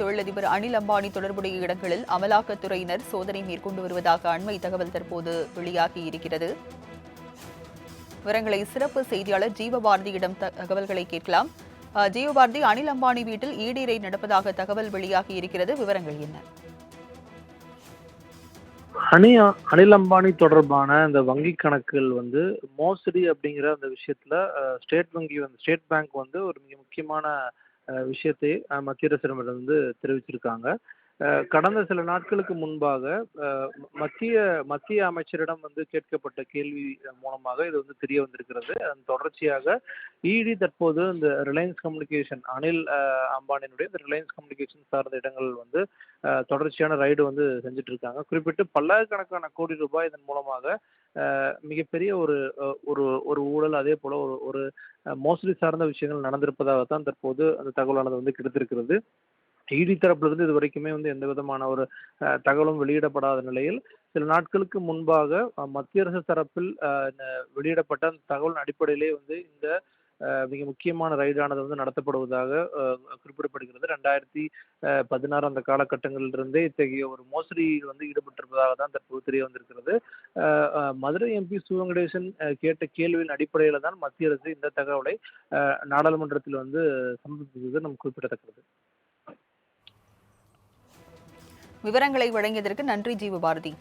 தொழிலதிபர் அனில் அம்பானி தொடர்புடைய இடங்களில் அமலாக்கத்துறையினர் சோதனை மேற்கொண்டு வருவதாக அண்மை தகவல் தற்போது வெளியாகி இருக்கிறது. விவரங்களை சிறப்பு செய்தியாளர் ஜீவபாரதியிடம் தகவல்களை கேட்கலாம். ஜீவபாரதி அனில் அம்பானி வீட்டில் ஈடீரை நடப்பதாக தகவல் வெளியாகி இருக்கிறது. விவரங்கள் என்ன? அனி அனில் அம்பானி தொடர்பான இந்த வங்கி கணக்குகள் வந்து மோசடி அப்படிங்கிற அந்த விஷயத்துல ஸ்டேட் வங்கி வந்து ஸ்டேட் பேங்க் வந்து ஒரு மிக முக்கியமான விஷயத்தை மத்திய அரசிடமிருந்து வந்து தெரிவிச்சிருக்காங்க. கடந்த சில நாட்களுக்கு முன்பாக மத்திய மத்திய அமைச்சரிடம் வந்து கேட்கப்பட்ட கேள்வி மூலமாக இது வந்து தெரிய வந்திருக்கிறது. அதன் தொடர்ச்சியாக இடி தற்போது இந்த ரிலையன்ஸ் கம்யூனிகேஷன் அனில் அம்பானியினுடைய இந்த ரிலையன்ஸ் கம்யூனிகேஷன் சார்ந்த இடங்கள் வந்து தொடர்ச்சியான ரைடு வந்து செஞ்சுட்டு இருக்காங்க. குறிப்பிட்டு பல்லாயிரக்கணக்கான கோடி ரூபாய் இதன் மூலமாக மிகப்பெரிய ஒரு ஒரு ஒரு ஊழல் அதே போல ஒரு ஒரு மோசடி சார்ந்த விஷயங்கள் நடந்திருப்பதாகத்தான் தற்போது அந்த தகவலானது வந்து கிடைத்திருக்கிறது. இடி தரப்பிலிருந்து இது வரைக்குமே வந்து எந்த விதமான ஒரு தகவலும் வெளியிடப்படாத நிலையில் சில நாட்களுக்கு முன்பாக மத்திய அரசு தரப்பில் வெளியிடப்பட்ட அந்த தகவலின் அடிப்படையிலே வந்து இந்த மிக முக்கியமான ரைடானது வந்து நடத்தப்படுவதாக குறிப்பிடப்படுகிறது. ரெண்டாயிரத்தி பதினாறு அந்த காலகட்டங்களிலிருந்தே இத்தகைய ஒரு மோசடியில் வந்து ஈடுபட்டிருப்பதாக தான் தற்போது தெரிய வந்திருக்கிறது. மதுரை எம்பி சிவவெங்கடேசன் கேட்ட கேள்வியின் அடிப்படையில் தான் மத்திய அரசு இந்த தகவலை நாடாளுமன்றத்தில் வந்து சமர்ப்பித்தது நம் குறிப்பிடத்தக்கது. விவரங்களை வழங்கியதற்கு நன்றி ஜீவபாரதி.